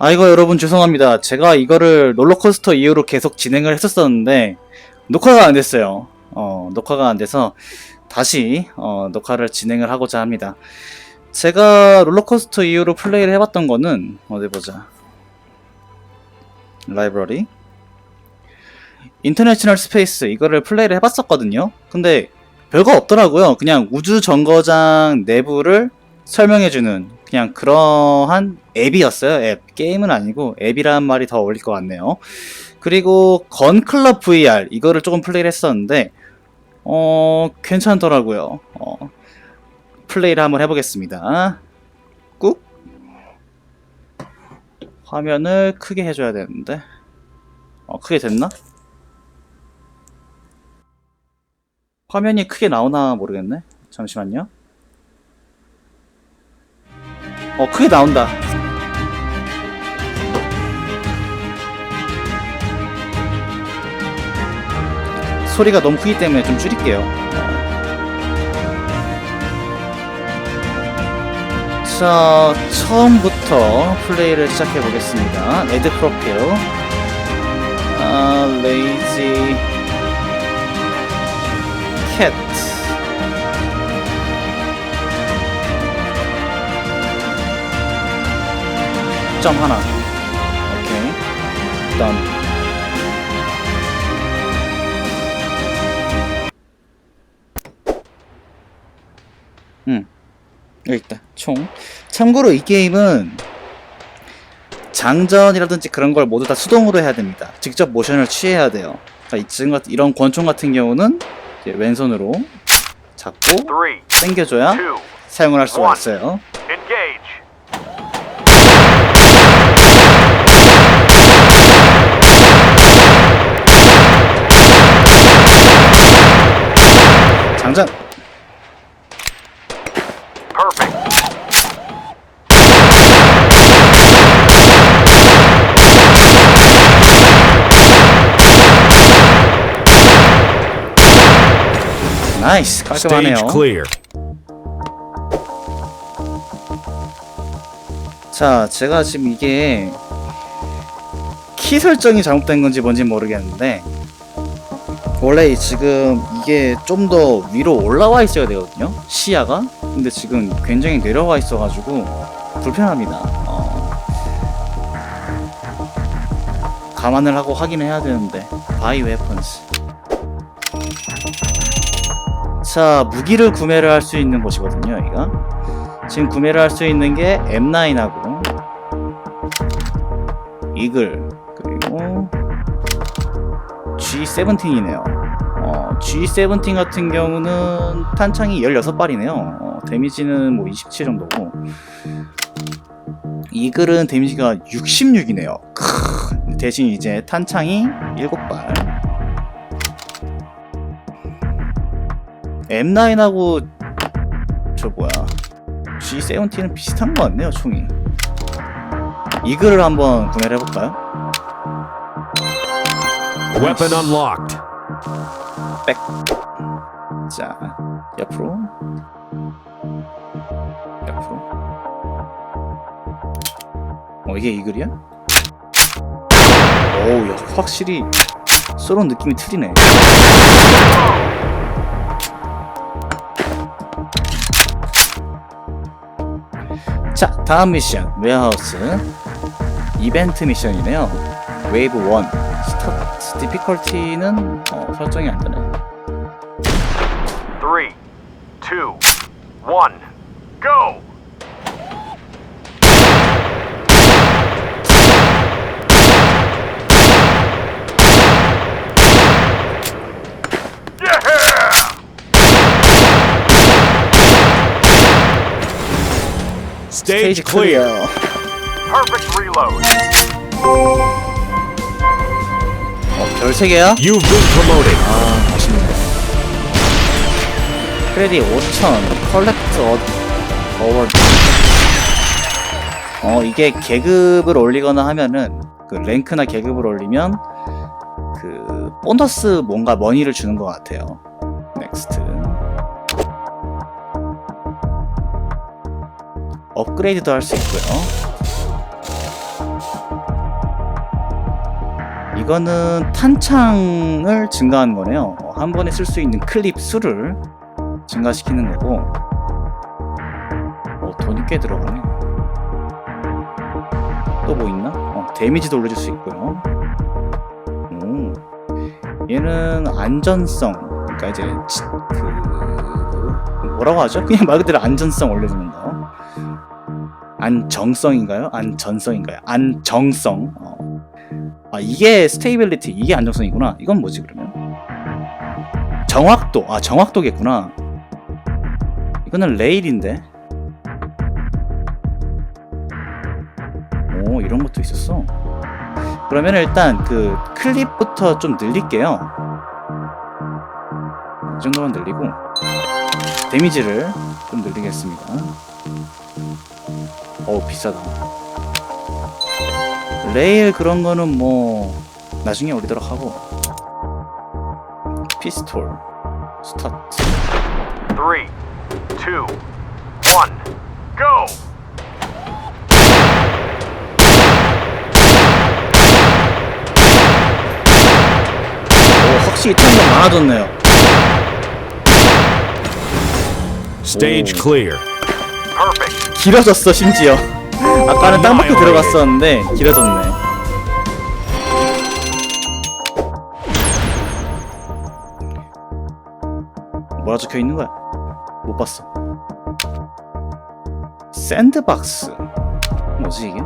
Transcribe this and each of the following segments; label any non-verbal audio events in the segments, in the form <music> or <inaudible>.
아이고 여러분 죄송합니다. 제가 이거를 롤러코스터 이후로 계속 진행을 했었었는데 녹화가 안 됐어요. 어, 녹화가 안 돼서 다시 어, 녹화를 진행을 하고자 합니다. 제가 롤러코스터 이후로 플레이를 해봤던 거는 어디 보자. 라이브러리 인터내셔널 스페이스 이거를 플레이를 해봤었거든요. 근데 별거 없더라고요. 그냥 우주 정거장 내부를 설명해주는 그냥 그러한 앱이었어요. 앱 게임은 아니고 앱이라는 말이 더 어울릴 것 같네요. 그리고 건클럽 VR 이거를 조금 플레이를 했었는데 어 괜찮더라고요. 어, 플레이를 한번 해보겠습니다. 꾹 화면을 크게 해줘야 되는데 어 크게 됐나? 화면이 크게 나오나 모르겠네. 잠시만요. 어, 크게 나온다. 소리가 너무 크기 때문에 좀 줄일게요. 자, 처음부터 플레이를 시작해 보겠습니다. 에드 프로필, 아, 레이지, 캣. 점 하나. 오케이. 던. 음. 여기 있다. 총. 참고로 이 게임은 장전이라든지 그런 걸 모두 다 수동으로 해야 됩니다. 직접 모션을 취해야 돼요. 그러니까 이 지금 같은 이런 권총 같은 경우는 이제 왼손으로 잡고 당겨줘야 사용을 할 수가 있어요. engage. 장전. Perfect. 나이스. 깔끔하네요. Stage clear. 자, 제가 지금 이게 키 설정이 잘못된 건지 뭔지 모르겠는데 원래 지금 이게 좀 더 위로 올라와 있어야 되거든요. 시야가. 근데 지금 굉장히 내려와 있어가지고 불편합니다. 어. 감안을 하고 확인해야 되는데 바이 웨펀스. 자, 무기를 구매를 할 수 있는 곳이거든요, 여기가. 지금 구매를 할 수 있는 게 M9하고 이글 그리고 G17이네요. 어, G17 같은 경우는 탄창이 16발이네요. 어, 데미지는 뭐 27 정도고 이글은 데미지가 66이네요. 크, 대신 이제 탄창이 7발. M9하고 저 뭐야 G17은 비슷한 것 같네요, 총이. 이글을 한번 구매를 해볼까요? Weapon unlocked. 백. 자, 옆으로. 옆으로. 어, 이게 이글이야? 어우, 야, 확실히 쏘는 느낌이 틀리네. 자, 다음 미션. 웨어하우스. 이벤트 미션이네요. 웨이브 1. 스타트 디피컬티는 어, 설정이 안 되네. Three, two, one, go. Stage clear. Perfect reload. 어, 별 3개야? You've been promoted. 아, 아쉽네. 크레딧 5,000, 컬렉트 어, 어워드. 어, 이게 계급을 올리거나 하면은, 그 랭크나 계급을 올리면, 그, 보너스 뭔가 머니를 주는 것 같아요. 넥스트. 업그레이드도 할 수 있고요. 이거는 탄창을 증가하는 거네요. 어, 한 번에 쓸 수 있는 클립 수를 증가시키는 거고. 어, 돈이 꽤 들어가네. 또 뭐 있나? 어, 데미지도 올려줄 수 있고요. 오. 얘는 안전성. 그러니까 이제 지- 그 뭐라고 하죠? 그냥 말 그대로 안전성 올려주는 거. 안정성인가요? 안전성인가요? 안정성. 어. 아 이게 스테이빌리티 이게 안정성이구나. 이건 뭐지 그러면? 정확도. 아 정확도겠구나. 이거는 레일인데. 오 이런 것도 있었어. 그러면 일단 그 클립부터 좀 늘릴게요. 이 정도만 늘리고 데미지를 좀 늘리겠습니다. 어우 비싸다. 레일 그런 거는 뭐 나중에 올리도록 하고 피스톨 스타트 Three, two, one, go! 오 확실히 탱이 많아졌네요. Stage clear. Perfect. 길어졌어 심지어. 아까는 땅밖에 들어갔었는데 길어졌네. 뭐라 적혀 있는 거야? 못 봤어. 샌드박스. 뭐지 이게?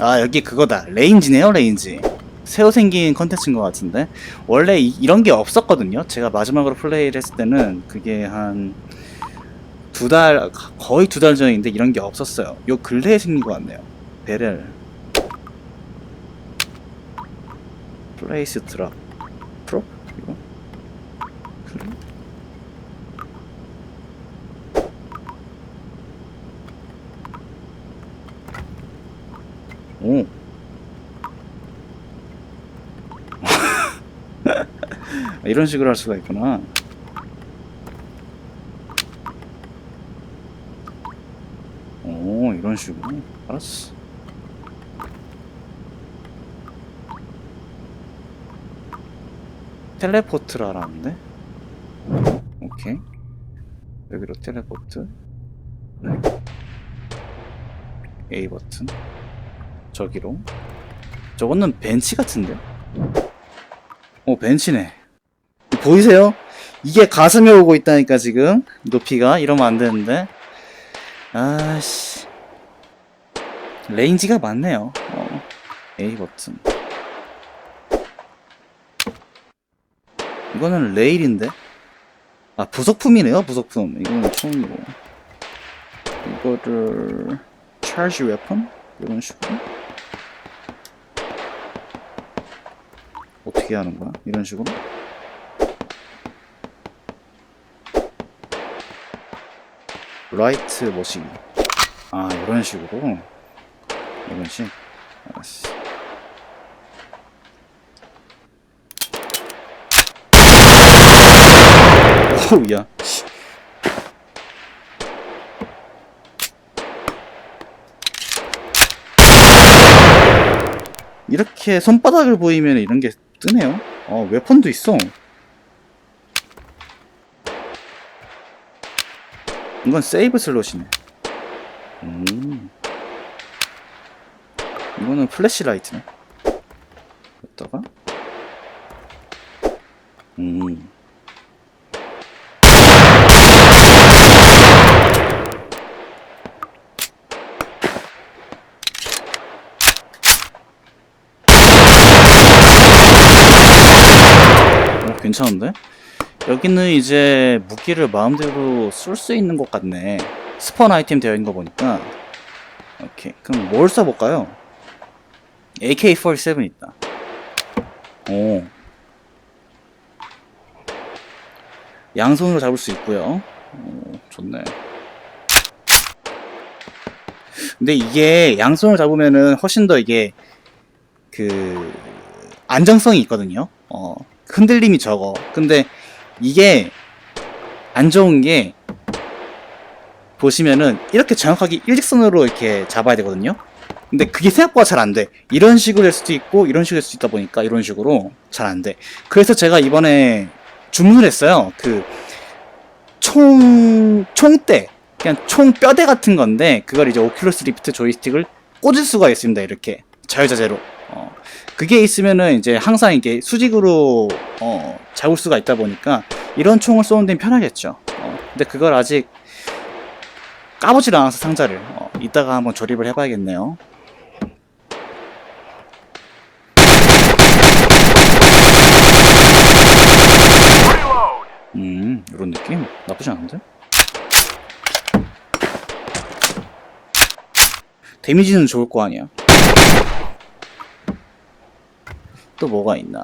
아 여기 그거다 레인지네요 레인지 새로 생긴 컨텐츠인 것 같은데. 원래 이, 이런 게 없었거든요. 제가 마지막으로 플레이를 했을 때는 그게 한 두 달 거의 두 달 전인데 이런 게 없었어요. 요 근래에 생긴 것 같네요. 베렐. 플레이스 드랍. 프로? 이거? 오 이런 식으로 할 수가 있구나. 오, 이런 식으로. 알았어. 텔레포트라라는데? 오케이. 여기로 텔레포트. 네. A 버튼. 저기로. 저거는 벤치 같은데? 어, 벤치네. 보이세요? 이게 가슴에 오고 있다니까, 지금. 높이가. 이러면 안 되는데. 아씨. 레인지가 많네요. 어. A 버튼. 이거는 레일인데? 아, 부속품이네요, 부속품. 이거는 처음이고. 이거를, 차지 웨폰? 이런 식으로. 어떻게 하는 거야? 이런 식으로? 라이트 머신. 아, 이런 식으로. 이런 식. 알았어. 오우, 야. 씨. 이렇게 손바닥을 보이면 이런 게 뜨네요. 어, 웨폰도 있어. 이건 세이브 슬롯이네. 음. 이거는 플래시 라이트네. 여기다가. 음. 오, 괜찮은데? 여기는 이제 무기를 마음대로 쓸 수 있는 것 같네. 스폰 아이템 되어 있는 거 보니까. 오케이. 그럼 뭘 써볼까요? AK-47 있다. 오. 양손으로 잡을 수 있고요. 오, 좋네. 근데 이게 양손으로 잡으면은 훨씬 더 이게 그 안정성이 있거든요. 어, 흔들림이 적어. 근데 이게 안 좋은 게 보시면은 이렇게 정확하게 일직선으로 이렇게 잡아야 되거든요. 근데 그게 생각보다 잘 안 돼. 이런 식으로 될 수도 있고 이런 식으로 될 수도 있다 보니까 이런 식으로 잘 안 돼. 그래서 제가 이번에 주문을 했어요. 그 총 총대 그냥 총 뼈대 같은 건데 그걸 이제 오큘러스 리프트 조이스틱을 꽂을 수가 있습니다. 이렇게 자유자재로. 어, 그게 있으면은 이제 항상 이게 수직으로 어, 잡을 수가 있다 보니까 이런 총을 쏘는 데는 편하겠죠. 어, 근데 그걸 아직 까보질 않아서 상자를 어, 이따가 한번 조립을 해봐야겠네요. 음, 이런 느낌 나쁘지 않은데? 데미지는 좋을 거 아니야. 또 뭐가 있나?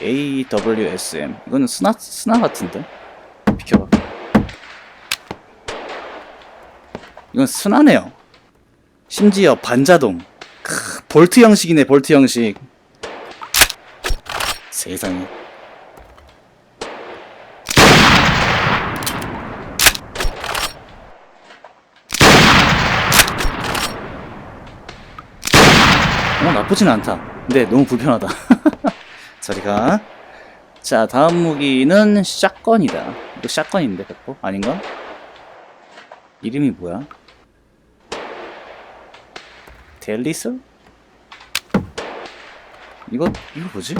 AWSM 이거는 스나 스나 같은데? 비켜봐. 이건 스나네요. 심지어 반자동. 크, 볼트 형식이네 볼트 형식. 세상에. 어, 나쁘진 않다. 근데 너무 불편하다. <laughs> 저리가. 자, 다음 무기는 샷건이다. 이거 샷건인데, 100%? 아닌가? 이름이 뭐야? 델리스? 이거, 이거 뭐지?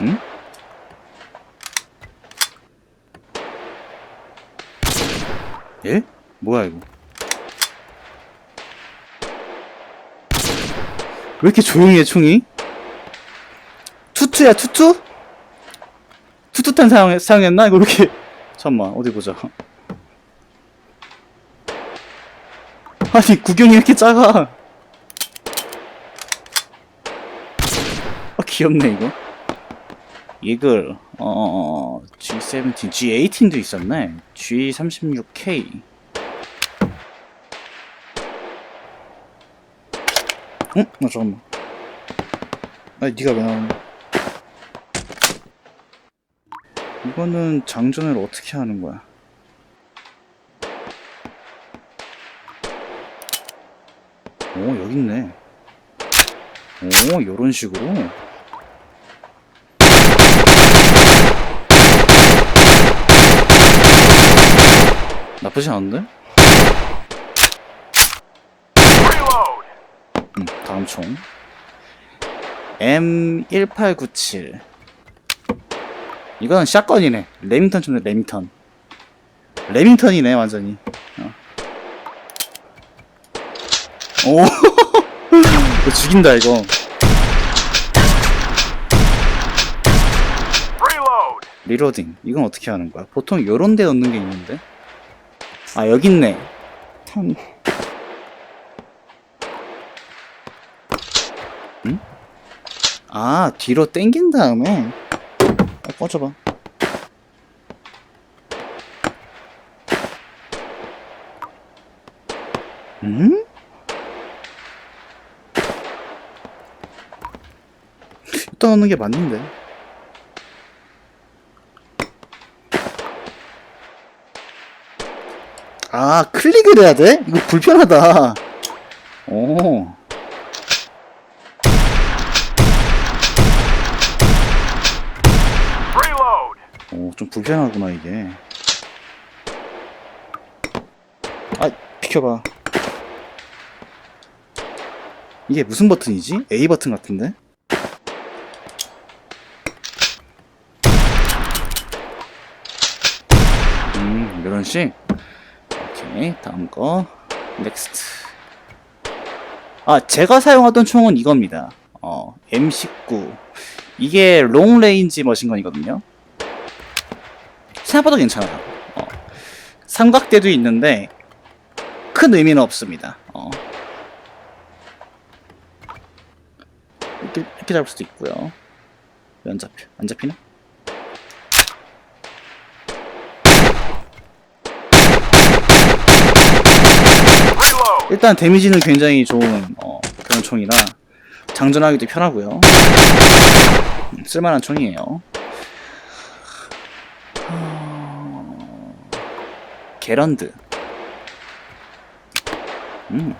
응? 예? 뭐야 이거? 왜 이렇게 조용해 총이? 투투야 투투? 투투탄 사용, 사용했나? 이거 왜 이렇게 <laughs> 잠깐만 어디 보자 아니 구경이 왜 이렇게 작아 아 귀엽네 이거 이글 어 G17, G18도 있었네 G36K 응? 어 잠깐만. 아니 니가 왜 나오냐 이거는 장전을 어떻게 하는 거야? 오 여기 있네. 오 요런 식으로? 나쁘지 않은데? Reload. 음, 다음 총 M1897. 이건 샷건이네. 레밍턴 총네 레밍턴. 레밍턴이네 완전히. 어. 오. <laughs> 이거 죽인다 이거. 리로딩. 이건 어떻게 하는 거야? 보통 요런 데 넣는 게 있는데? 아 여기 있네. 탄 아 뒤로 당긴 다음에. 아, 꺼져봐. 음? 이따 넣는 게 맞는데. 아 클릭을 해야 돼? 이거 불편하다. 오 Reload. 오, 좀 불편하구나, 이게. 아, 비켜봐. 이게 무슨 버튼이지? A 버튼 같은데? 음, 이런 식? 오케이, 다음 거. 넥스트. 아, 제가 사용하던 총은 이겁니다. 어, M19. 이게 롱 레인지 머신건이거든요. 생각보다 괜찮아요. 어, 삼각대도 있는데 큰 의미는 없습니다. 어. 이렇게, 이렇게 잡을 수도 있고요. 왜 안 잡혀? 안 잡히나? 일단 데미지는 굉장히 좋은 어, 그런 총이라 장전하기도 편하고요. 음, 쓸만한 총이에요. 게런드. 음,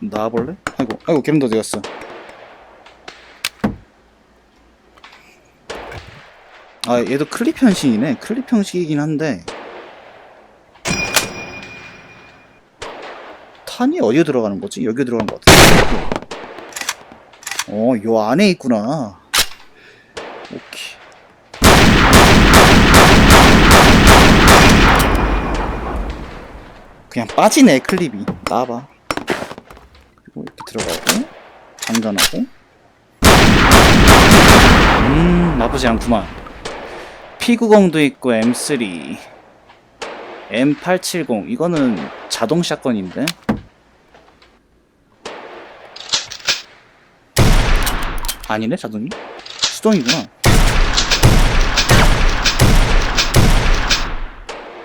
나와볼래? 아이고, 아이고, 게런드 어디 갔어? 아, 얘도 클립 형식이네. 클립 형식이긴 한데. 탄이 어디에 들어가는 거지? 여기 들어간 것 같은데. 어, 요 안에 있구나. 오케이. 그냥 빠지네, 클립이. 나와봐. 그리고 이렇게 들어가고, 장전하고. 음, 나쁘지 않구만. P90도 있고, M3. M870. 이거는 자동 샷건인데? 아니네, 자동이? 수동이구나.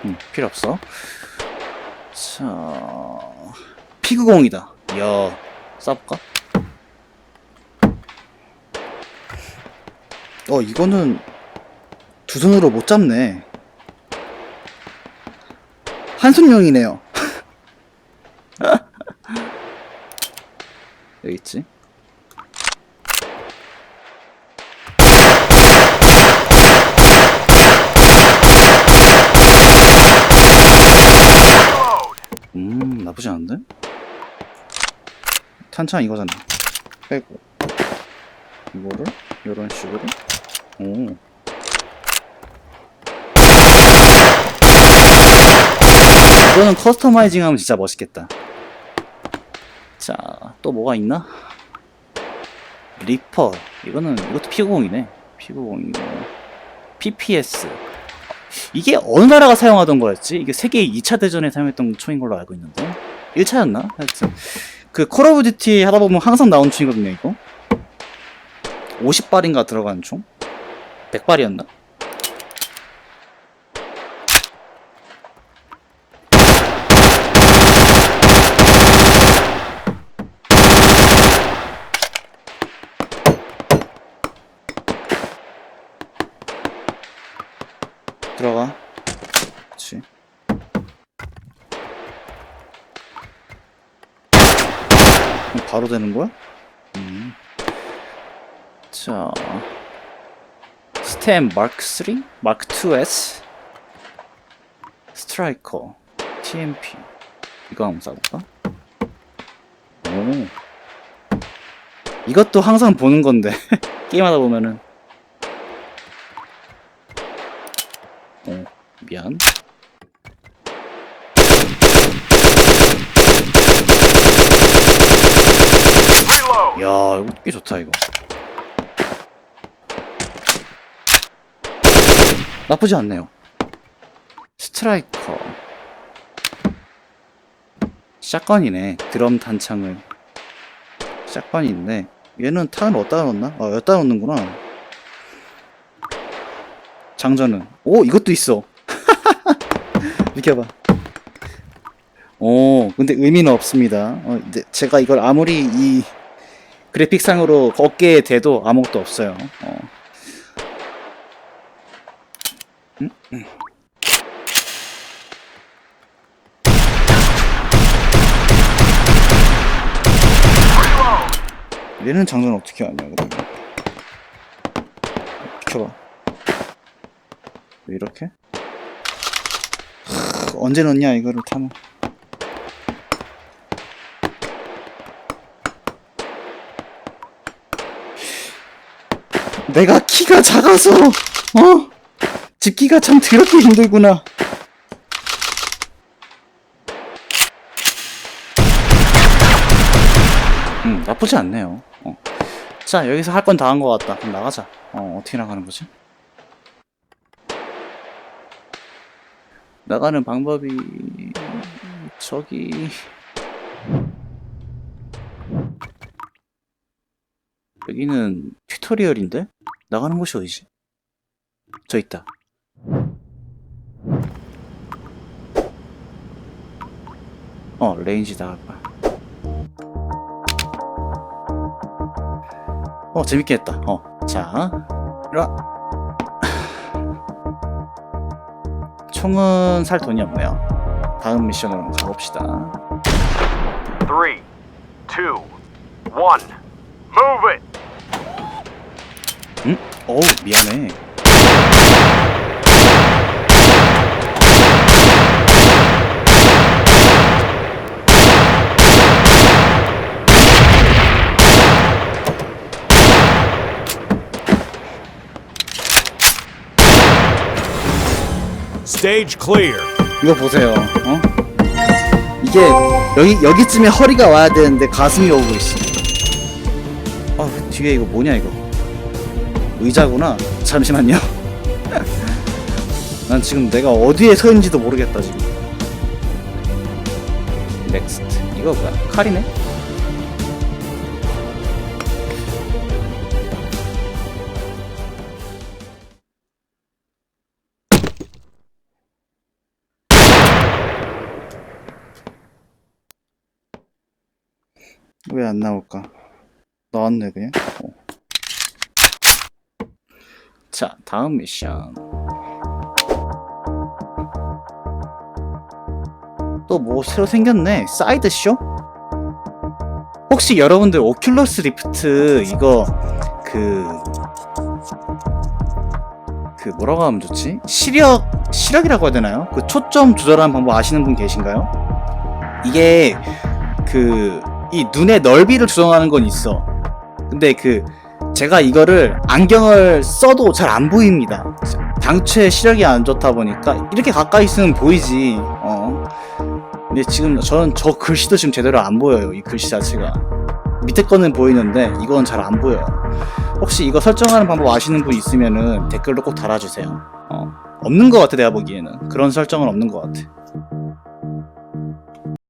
음, 필요 없어. 자, P90이다. 이야, 쏴볼까? 어, 이거는 두 손으로 못 잡네. 한 손용이네요. <laughs> 여기 있지? Reload. 음, 나쁘지 않은데? 탄창 이거잖아. 빼고. 이거를, 이런 식으로. 오. 이거는 커스터마이징 하면 진짜 멋있겠다. 자, 또 뭐가 있나? 리퍼. 이거는, 이것도 P90이네. P90이고. PPS. 이게 어느 나라가 사용하던 거였지? 이게 세계 2차 대전에 사용했던 총인 걸로 알고 있는데 1차였나? 하여튼 그 콜 오브 듀티 하다 보면 항상 나오는 총이거든요 이거 50발인가 들어가는 총 100발이었나? 들어가 그치 그럼 바로 되는 거야? 음. 자 스템 마크 3? 마크 2S 스트라이커 TMP 이거 한번 써볼까? 오 이것도 항상 보는 건데 <laughs> 게임하다 보면은 어, 미안. 야, 이거 꽤 좋다, 이거. 나쁘지 않네요. 스트라이커. 샷건이네. 드럼 탄창을. 샷건인데, 얘는 탄을 어디다 넣나? 아, 여기다 넣는구나. 장전은. 오, 이것도 있어. <laughs> 비켜봐. 오, 근데 의미는 없습니다. 어, 제가 이걸 아무리 이 그래픽상으로 어깨에 대도 아무것도 없어요. 어. 음. 얘는 장전 어떻게 하냐, 그러면. 비켜봐. 왜 이렇게? 하, 언제 넣냐, 이거를 타면. 내가 키가 작아서, 어? 집기가 참 더럽게 힘들구나. 음, 나쁘지 않네요. 어. 자, 여기서 할 건 다 한 것 같다. 그럼 나가자. 어, 어떻게 나가는 거지? 나가는 방법이 저기 여기는 튜토리얼인데 나가는 곳이 어디지? 저 있다. 어 레인지 나갈까? 어 재밌게 했다. 어 자. 이리 와. 총은 살 돈이 없네요. 다음 미션으로 가봅시다. Three, two, one. Move it. 응? 어우 미안해. Stage clear. 이거 보세요. 어? 이게 여기 여기쯤에 허리가 와야 되는데 가슴이 오고 있어. 아 뒤에 이거 뭐냐 이거? 의자구나. 잠시만요. <laughs> 난 지금 내가 어디에 서 있는지도 모르겠다 지금. 넥스트. 이거 뭐야? 칼이네? 안 나올까? 나왔네 그냥. 어. 자 다음 미션. 또 뭐 새로 생겼네. 사이드 쇼? 혹시 여러분들 오큘러스 리프트 이거 그. 그 뭐라고 하면 좋지? 시력 시력이라고 해야 되나요? 그 초점 조절하는 방법 아시는 분 계신가요? 이게 그 이 눈의 넓이를 조정하는 건 있어. 근데 그 제가 이거를 안경을 써도 잘 안 보입니다. 당최 시력이 안 좋다 보니까 이렇게 가까이 있으면 보이지. 어. 근데 지금 저는 저 글씨도 지금 제대로 안 보여요. 이 글씨 자체가. 밑에 거는 보이는데 이건 잘 안 보여요. 혹시 이거 설정하는 방법 아시는 분 있으면은 댓글로 꼭 달아주세요. 어. 없는 것 같아 내가 보기에는 그런 설정은 없는 것 같아.